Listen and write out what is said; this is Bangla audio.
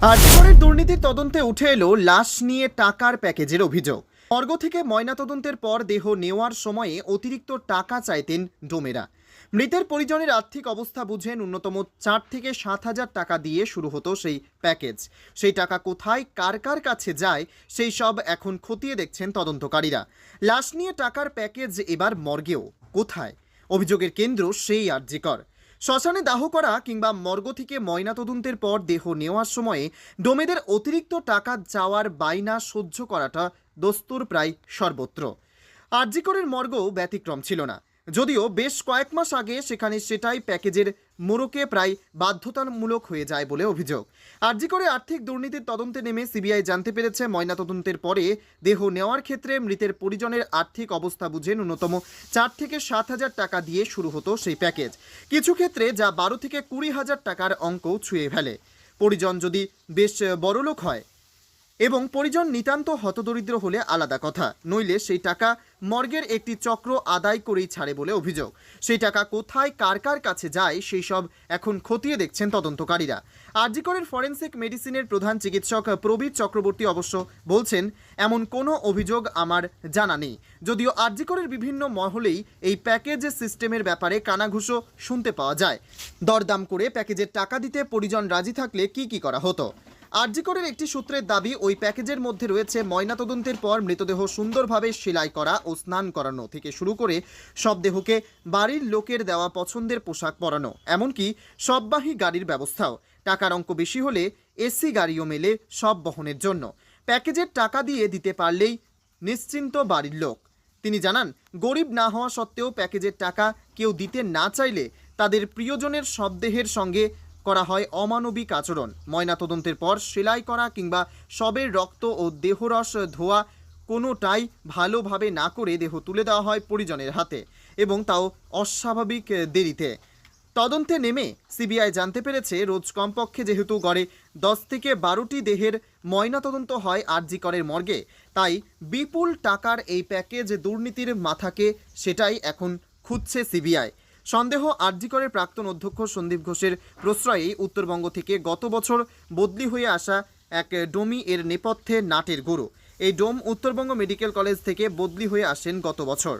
আজকের দুর্নীতির তদন্তে উঠে এলো লাশ নিয়ে টাকার প্যাকেজের অভিযোগ। অর্গ থেকে ময়নাতদন্তের পর দেহ নেওয়ার সময়ে অতিরিক্ত টাকা চাইতেন ডোমেরা। মৃতের পরিজনের আর্থিক অবস্থা বুঝে ন্যূনতম চার থেকে সাত হাজার টাকা দিয়ে শুরু হতো সেই প্যাকেজ। সেই টাকা কোথায়, কার কার কাছে যায়, সেই সব এখন খতিয়ে দেখছেন তদন্তকারীরা। লাশ নিয়ে টাকার প্যাকেজ এবার মর্গেও। কোথায়? অভিযোগের কেন্দ্র সেই আর্যিকর। শ্মশানে দাহ করা কিংবা মর্গ থেকে ময়নাতদন্তের পর দেহ নেওয়ার সময়ে ডোমেদের অতিরিক্ত টাকা যাওয়ার বাইনা সহ্য করাটা দস্তুর প্রায় সর্বত্র। আরজিকরের মর্গও ব্যতিক্রম ছিল না। যদিও বেশ কয়েক মাস আগে সেখানে সেটাই প্যাকেজের মোড়কে প্রায় বাধ্যতামূলক হয়ে যায় বলে অভিযোগ। আরজিকরে আর্থিক দুর্নীতির তদন্তে নেমে সিবিআই জানতে পেরেছে, ময়নাতদন্তের পরে দেহ নেওয়ার ক্ষেত্রে মৃতের পরিজনের আর্থিক অবস্থা বুঝে ন্যূনতম চার থেকে সাত হাজার টাকা দিয়ে শুরু হতো সেই প্যাকেজ। কিছু ক্ষেত্রে যা বারো থেকে কুড়ি হাজার টাকার অঙ্ক ছুঁয়ে ফেলে। পরিজন যদি বেশ বড়লোক হয় এবং পরিজন নিতান্ত হতদরিদ্র হলে আলাদা কথা। নইলে সেই টাকা মর্গের একটি চক্র আদায় করেই ছাড়ে বলে অভিযোগ। সেই টাকা কোথায়, কার কার কাছে যায়, সেই সব এখন খতিয়ে দেখছেন তদন্তকারীরা। আরজিকরের ফরেন্সিক মেডিসিনের প্রধান চিকিৎসক প্রবীর চক্রবর্তী অবশ্য বলছেন, এমন কোনো অভিযোগ আমার জানা নেই। যদিও আরজিকরের বিভিন্ন মহলেই এই প্যাকেজ সিস্টেমের ব্যাপারে কানাঘুষো শুনতে পাওয়া যায়। দরদাম করে প্যাকেজের টাকা দিতে পরিজন রাজি থাকলে কি কি করা হতো? আরজিকরের একটি সূত্রের দাবি, ওই প্যাকেজের মধ্যে রয়েছে ময়নাতদন্তের পর মৃতদেহ সুন্দরভাবে সেলাই করা ও স্নান করানো থেকে শুরু করে সব দেহকে বাড়ির লোকের দেওয়া পছন্দের পোশাক পরানো, এমনকি সববাহী গাড়ির ব্যবস্থাও। টাকার অঙ্ক বেশি হলে এসি গাড়িও মেলে সব বহনের জন্য। প্যাকেজের টাকা দিয়ে দিতে পারলেই নিশ্চিন্ত বাড়ির লোক। তিনি জানান, গরিব না হওয়া সত্ত্বেও প্যাকেজের টাকা কেউ দিতে না চাইলে তাদের প্রিয়জনের শবদেহের সঙ্গে করা হয় অমানবিক আচরণ। ময়নাতদন্তের পর সেলাই করা কিংবা শবের রক্ত ও দেহরস ধোয়া কোনোটাই ভালোভাবে না করে দেহ তুলে দেওয়া হয় পরিজনের হাতে এবং তাও অস্বাভাবিক দেরিতে। তদন্তে নেমে সিবিআই জানতে পেরেছে, রোজ কমপক্ষে যেহেতু গড়ে দশ থেকে বারোটি দেহের ময়নাতদন্ত হয় আরজি করের মর্গে, তাই বিপুল টাকার এই প্যাকেজ দুর্নীতির মাথাকে সেটাই এখন খুঁজছে সিবিআই। সন্দেহ আরজিকরের প্রাক্তন অধ্যক্ষ সন্দীপ ঘোষের প্রশ্রয়েই উত্তরবঙ্গ থেকে গত বছর বদলি হয়ে আসা এক ডোমি এর নেপথ্যে নাটের গুরু। এই ডোম উত্তরবঙ্গ মেডিকেল কলেজ থেকে বদলি হয়ে আসেন গত বছর।